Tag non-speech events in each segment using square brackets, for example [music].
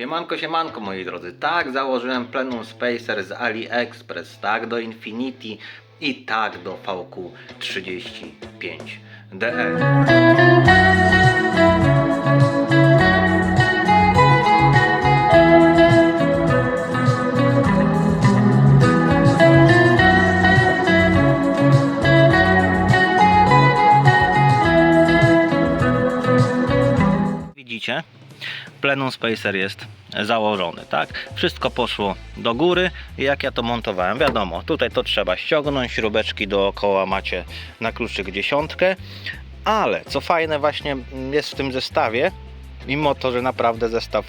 Siemanko, siemanko moi drodzy. Tak, założyłem Plenum Spacer z AliExpress, tak do Infinity i tak do VQ35DE. Widzicie? Plenum Spacer jest założony, tak? Wszystko poszło do góry i jak ja to montowałem, wiadomo, tutaj to trzeba ściągnąć, śrubeczki dookoła macie na kluczyk dziesiątkę, ale co fajne właśnie jest w tym zestawie, mimo to, że naprawdę zestaw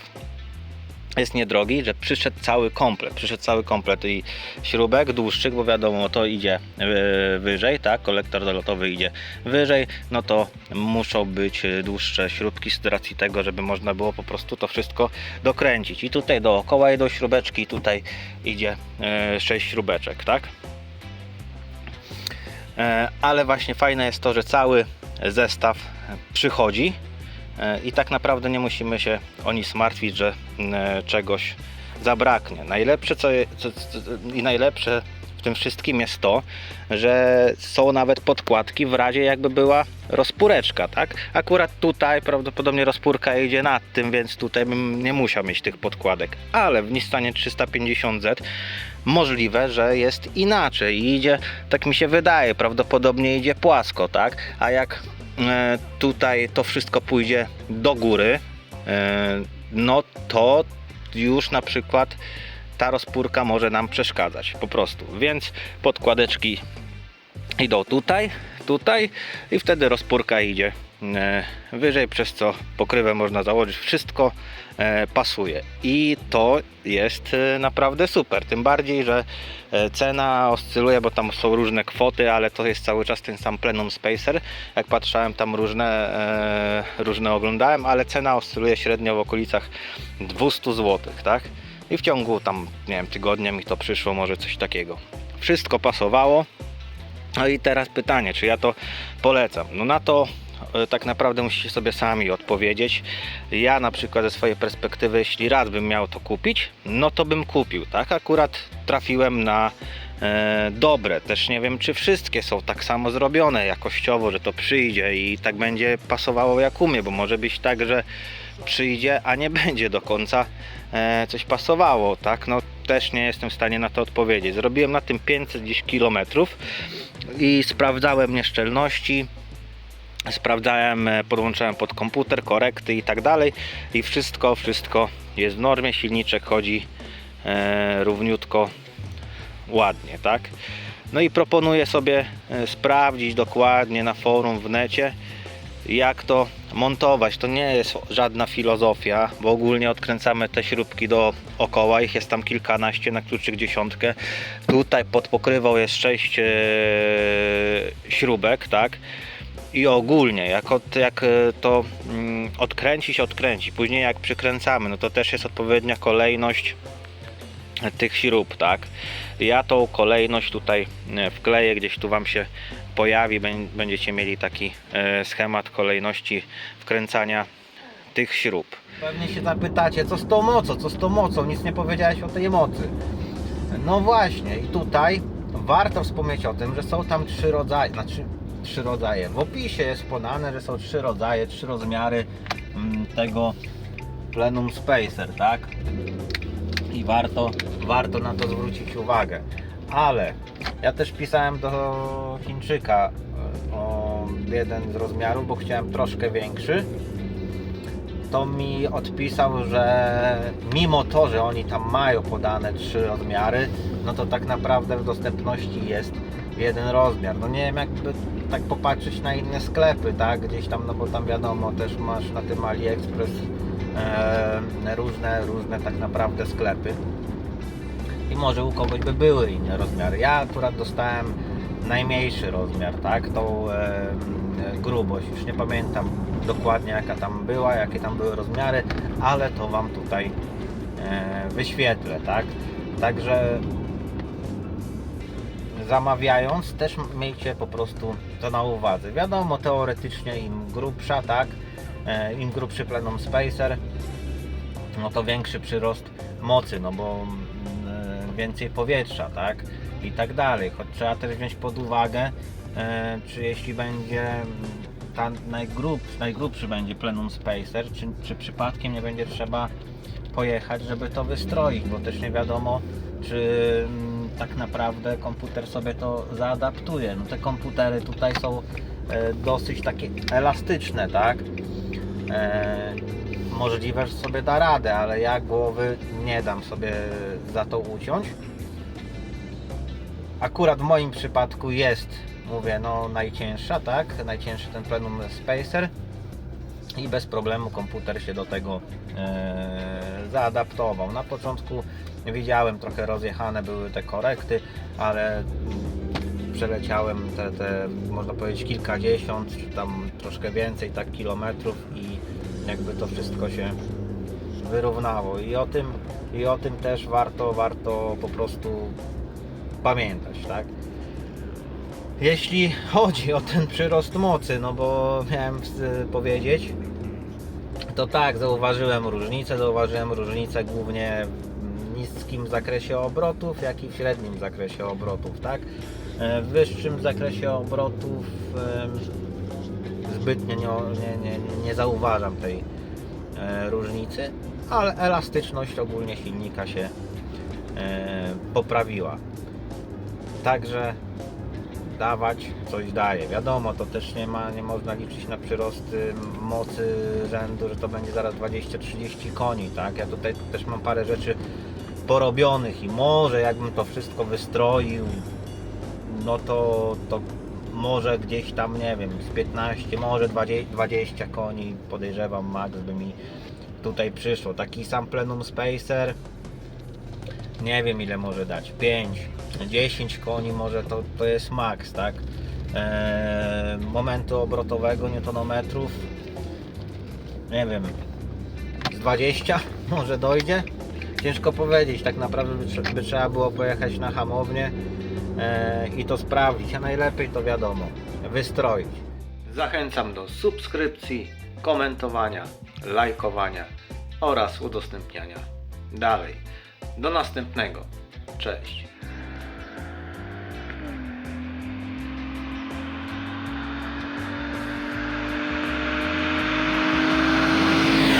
jest niedrogi, że przyszedł cały komplet, przyszedł cały komplet i śrubek dłuższych, bo wiadomo to idzie yy, wyżej, tak, kolektor dolotowy idzie wyżej, no to muszą być dłuższe śrubki z racji tego, żeby można było po prostu to wszystko dokręcić. I tutaj dookoła idą śrubeczki, tutaj idzie yy, 6 śrubeczek, tak. E, Ale właśnie fajne jest to, że cały zestaw przychodzi. e, i tak naprawdę nie musimy się o nic martwić, że e, czegoś zabraknie. Najlepsze co, co, co i najlepsze w tym wszystkim jest to, że są nawet podkładki w razie jakby była rozpóreczka, tak? Akurat tutaj prawdopodobnie rozpórka idzie nad tym, więc tutaj bym nie musiał mieć tych podkładek, ale w Nissanie 350Z możliwe, że jest inaczej i idzie, tak mi się wydaje, prawdopodobnie idzie płasko, tak? A jak e, tutaj to wszystko pójdzie do góry, e, no to już na przykład ta rozpórka może nam przeszkadzać po prostu. Więc podkładeczki idą tutaj, tutaj i wtedy rozpórka idzie e, wyżej, przez co pokrywę można założyć. Wszystko e, pasuje i to jest e, naprawdę super. Tym bardziej, że e, cena oscyluje, bo tam są różne kwoty, ale to jest cały czas ten sam Plenum Spacer. Jak patrzałem, tam różne, e, różne oglądałem, ale cena oscyluje średnio w okolicach 200 zł, tak? I w ciągu tam, nie wiem, tygodnia mi to przyszło, może coś takiego. Wszystko pasowało. No i teraz pytanie, czy ja to polecam? No na to e, tak naprawdę musicie sobie sami odpowiedzieć. Ja na przykład ze swojej perspektywy, jeśli raz bym miał to kupić, no to bym kupił, tak? Akurat trafiłem na e, dobre. Też nie wiem, czy wszystkie są tak samo zrobione jakościowo, że to przyjdzie i tak będzie pasowało jak umie, bo może być tak, że przyjdzie, a nie [laughs] będzie do końca e, coś pasowało, tak? No też nie jestem w stanie na to odpowiedzieć. Zrobiłem na tym 500 gdzieś kilometrów i sprawdzałem nieszczelności, sprawdzałem, e, podłączałem pod komputer, korekty i tak dalej i wszystko, wszystko jest w normie, silniczek chodzi e, równiutko, ładnie, tak? No i proponuję sobie e, sprawdzić dokładnie na forum w necie, jak to montować. To nie jest żadna filozofia, bo ogólnie odkręcamy te śrubki dookoła, ich jest tam kilkanaście na kluczyk dziesiątkę. Tutaj pod pokrywą jest sześć e, śrubek, tak? I ogólnie, jak, od, jak e, to mm, odkręcić, odkręci. Później jak przykręcamy, no to też jest odpowiednia kolejność tych śrub, tak? Ja tą kolejność tutaj e, wkleję, gdzieś tu Wam się pojawi, bę- będziecie mieli taki e, schemat kolejności wkręcania tych śrub. Pewnie się zapytacie, co z tą mocą, co z tą mocą, nic nie powiedziałeś o tej mocy. No właśnie, i tutaj warto wspomnieć o tym, że są tam trzy rodzaje, znaczy trzy rodzaje. W opisie jest podane, że są trzy rodzaje, trzy rozmiary mm, tego Plenum Spacer, tak? I warto, warto na to zwrócić uwagę. Ale ja też pisałem do Chińczyka e, o jeden z rozmiarów, bo chciałem troszkę większy to mi odpisał, że mimo to, że oni tam mają podane trzy rozmiary, no to tak naprawdę w dostępności jest jeden rozmiar. No nie wiem, jakby tak popatrzeć na inne sklepy, tak? Gdzieś tam, no bo tam wiadomo, też masz na tym AliExpress e, różne, różne tak naprawdę sklepy. I może u kogoś by były inne rozmiary. Ja akurat dostałem najmniejszy rozmiar, tak? Tą e, grubość. Już nie pamiętam dokładnie jaka tam była, jakie tam były rozmiary, ale to Wam tutaj e, wyświetlę, tak? Także zamawiając też miejcie po prostu to na uwadze. Wiadomo, teoretycznie im grubsza, tak? E, Im grubszy Plenum Spacer, no to większy przyrost mocy, no bo więcej powietrza, tak? I tak dalej. Choć trzeba też wziąć pod uwagę, e, czy jeśli będzie ta najgrub, najgrubszy będzie plenum spacer, czy, czy przypadkiem nie będzie trzeba pojechać, żeby to wystroić, bo też nie wiadomo, czy mm, tak naprawdę komputer sobie to zaadaptuje. No te komputery tutaj są e, dosyć takie elastyczne, tak? E, możliwe, że sobie da radę, ale ja głowy nie dam sobie za to uciąć. Akurat w moim przypadku jest, mówię, no najcięższa, tak? Najcięższy ten plenum spacer i bez problemu komputer się do tego e, zaadaptował. Na początku widziałem trochę rozjechane były te korekty, ale przeleciałem te, te można powiedzieć kilkadziesiąt, czy tam troszkę więcej tak kilometrów i jakby to wszystko się wyrównało i o tym, i o tym też warto, warto po prostu pamiętać, tak? Jeśli chodzi o ten przyrost mocy, no bo miałem powiedzieć, to tak, zauważyłem różnicę, zauważyłem różnicę głównie w niskim zakresie obrotów, jak i w średnim zakresie obrotów, tak? E, W wyższym zakresie obrotów zbytnio nie, nie, nie, nie zauważam tej e, różnicy, ale elastyczność ogólnie silnika się e, poprawiła. Także dawać coś daje. Wiadomo, to też nie ma, nie można liczyć na przyrosty mocy rzędu, że to będzie zaraz 20-30 koni, tak? Ja tutaj też mam parę rzeczy porobionych i może jakbym to wszystko wystroił, no to, to może gdzieś tam, nie wiem, z 15, może 20, 20 koni podejrzewam max by mi tutaj przyszło. Taki sam plenum spacer nie wiem ile może dać 5, 10 koni może to, to jest max, tak? Eee, momentu obrotowego newtonometrów nie wiem z 20 [laughs] może dojdzie ciężko powiedzieć, tak naprawdę by, by trzeba było pojechać na hamownię i to sprawdzić, a najlepiej to wiadomo wystroić zachęcam do subskrypcji komentowania, lajkowania oraz udostępniania dalej do następnego. Cześć.